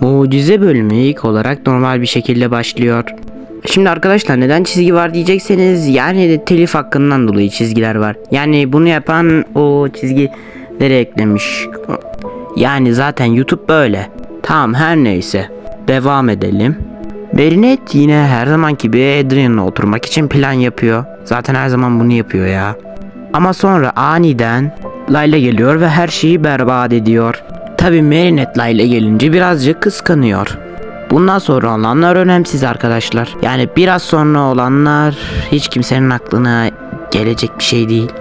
Mucize bölümü ilk olarak normal bir şekilde başlıyor. Şimdi arkadaşlar neden çizgi var diyecekseniz yani telif hakkından dolayı çizgiler var. Yani bunu yapan o çizgileri eklemiş. Yani zaten YouTube böyle. Tamam her neyse. Devam edelim. Berinet yine her zamanki gibi Adrian'la oturmak için plan yapıyor. Zaten her zaman bunu yapıyor ya. Ama sonra aniden Layla geliyor ve her şeyi berbat ediyor. Tabi Marinette Layla gelince birazcık kıskanıyor. Bundan sonra olanlar önemsiz arkadaşlar. Yani biraz sonra olanlar hiç kimsenin aklına gelecek bir şey değil.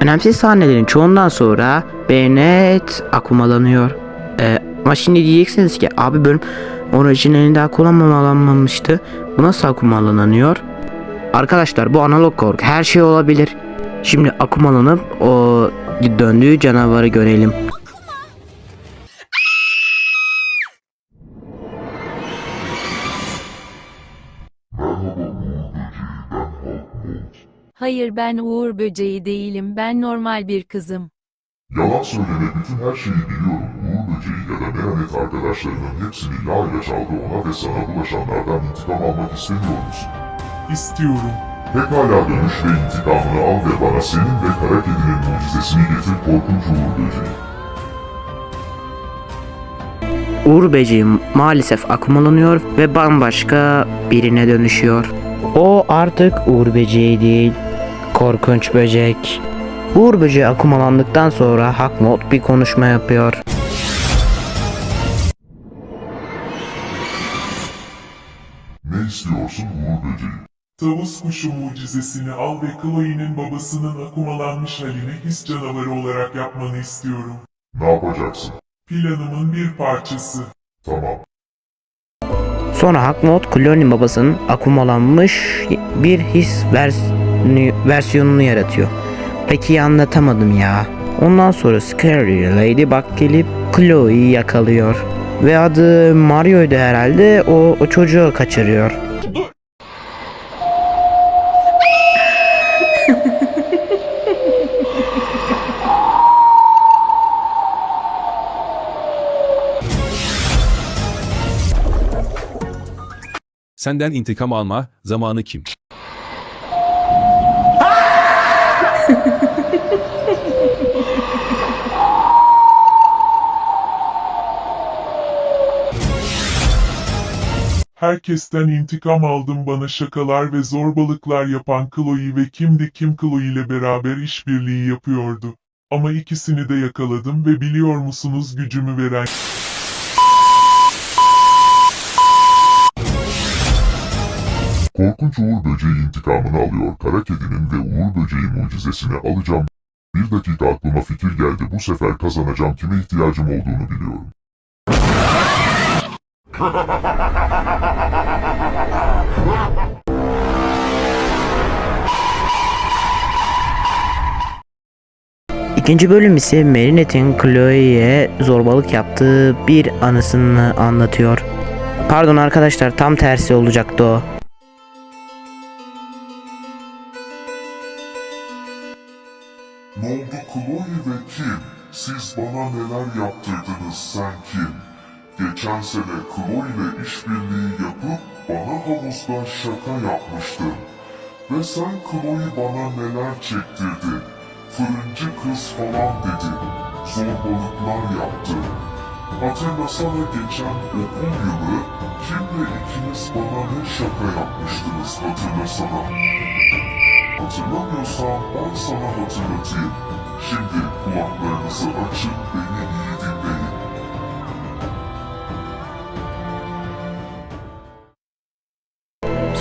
Önemsiz sahnelerin çoğundan sonra Bennett akumalanıyor. Ee, ama şimdi diyeceksiniz ki abi bölüm orijinalinde akumalanmamıştı. Bu nasıl akumalanıyor? Arkadaşlar bu analog korku her şey olabilir. Şimdi akumalanıp o döndüğü canavarı görelim. Hayır ben Uğur böceği değilim. Ben normal bir kızım. Yalan söyleme bütün her şeyi biliyorum. Uğur böceği ya da Meranet arkadaşlarının hepsini ile çaldı ona ve sana bulaşanlardan intikam almak istemiyor musun? İstiyorum. Pekala dönüş ve intikamını al ve bana senin ve kara kedinin mucizesini getir korkunç Uğur böceği. Uğur böceği maalesef akumalanıyor ve bambaşka birine dönüşüyor. O artık Uğur böceği değil, korkunç böcek. Uğur böceği akumalandıktan sonra Hakmot bir konuşma yapıyor. Ne istiyorsun Uğur böceği? Tavus kuşu mucizesini al ve Chloe'nin babasının akumalanmış halini his canavarı olarak yapmanı istiyorum. Ne yapacaksın? Planımın bir parçası. Tamam. Sonra Hakmot Clooney babasının akumalanmış bir his vers- versiyonunu yaratıyor. Peki anlatamadım ya. Ondan sonra Scary Ladybug gelip Chloe'yi yakalıyor. Ve adı Mario'ydu herhalde o, o çocuğu kaçırıyor. Senden intikam alma, zamanı kim? Herkesten intikam aldım bana şakalar ve zorbalıklar yapan Chloe ve kimdi kim Chloe ile beraber işbirliği yapıyordu. Ama ikisini de yakaladım ve biliyor musunuz gücümü veren Korkunç Uğur böceği intikamını alıyor. Kara kedinin ve Uğur böceği mucizesini alacağım. Bir dakika aklıma fikir geldi. Bu sefer kazanacağım. Kime ihtiyacım olduğunu biliyorum. İkinci bölüm ise Marinette'in Chloe'ye zorbalık yaptığı bir anısını anlatıyor. Pardon arkadaşlar tam tersi olacaktı o. Ne oldu Chloe ve kim? Siz bana neler yaptırdınız sen kim? Geçen sene Chloe ile işbirliği yapıp bana havuzda şaka yapmıştın. Ve sen Chloe bana neler çektirdin? Fırıncı kız falan dedin. Zorbalıklar yaptın. Hatırlasana geçen okul yılı kimle ikiniz bana ne şaka yapmıştınız hatırlasana. Hatırlamıyorsan ben sana hatırlatayım. Şimdi kulaklarınızı açın beni iyi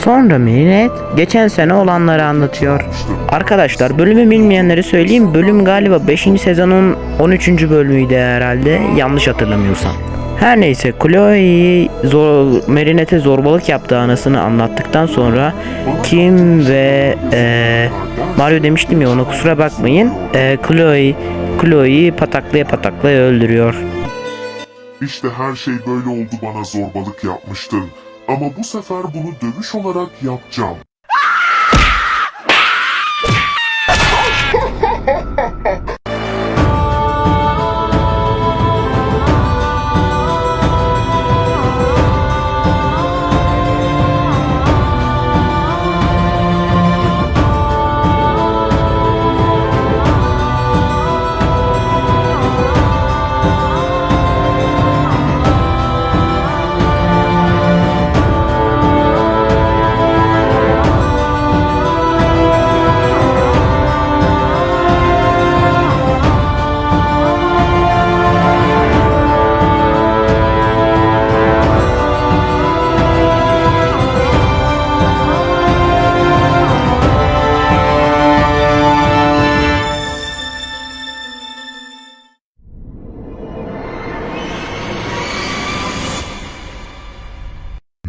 Sonra Marinette geçen sene olanları anlatıyor. Arkadaşlar bölümü bilmeyenlere söyleyeyim. Bölüm galiba 5. sezonun 13. bölümüydü herhalde. Yanlış hatırlamıyorsam. Her neyse Chloe zor, Marinette'e zorbalık yaptığı anasını anlattıktan sonra Kim ve eee, Mario demiştim ya ona kusura bakmayın. Eee, Chloe Chloe'yi pataklaya pataklaya öldürüyor. İşte her şey böyle oldu bana zorbalık yapmıştın. Ama bu sefer bunu dövüş olarak yapacağım.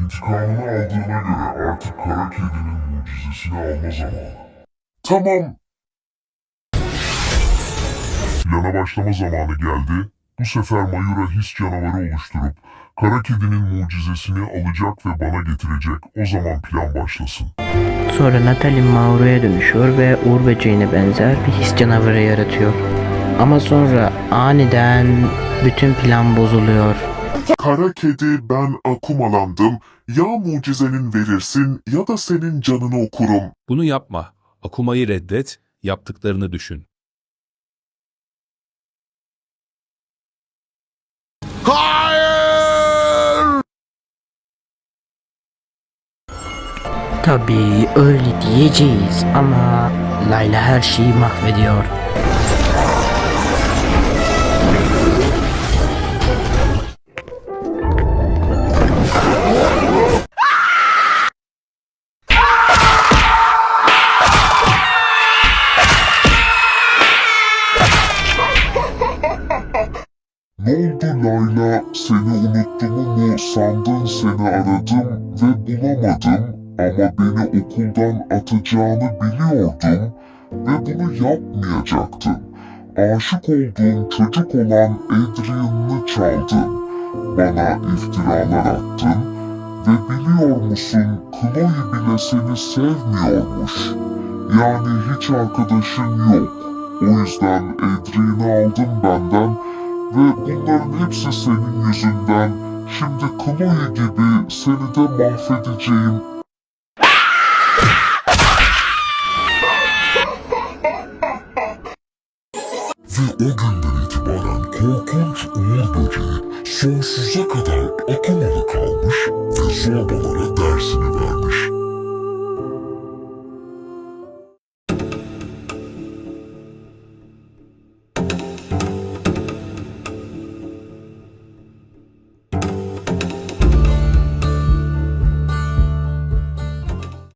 İntikamını aldığına göre artık kara kedinin mucizesini alma zamanı. Tamam. Plana başlama zamanı geldi. Bu sefer Mayura his canavarı oluşturup kara kedinin mucizesini alacak ve bana getirecek. O zaman plan başlasın. Sonra Natalie Mauro'ya dönüşüyor ve Uğur böceğine benzer bir his canavarı yaratıyor. Ama sonra aniden bütün plan bozuluyor. Kara kedi ben akumalandım. Ya mucizenin verirsin ya da senin canını okurum. Bunu yapma. Akumayı reddet, yaptıklarını düşün. Tabii öyle diyeceğiz ama Layla her şeyi mahvediyor. Oldu Layla? Seni unuttuğumu mu sandın seni aradım ve bulamadım. Ama beni okuldan atacağını biliyordum ve bunu yapmayacaktın. Aşık olduğum çocuk olan Adrian'ını çaldın. Bana iftiralar attın ve biliyor musun Chloe bile seni sevmiyormuş. Yani hiç arkadaşın yok. O yüzden Adrian'ı aldın benden ve bunların hepsi senin yüzünden. Şimdi Chloe gibi seni de mahvedeceğim. Ve o günden itibaren korkunç Uğur Böceği sonsuza kadar akumalı kalmış ve zorbalara dersini vermiş.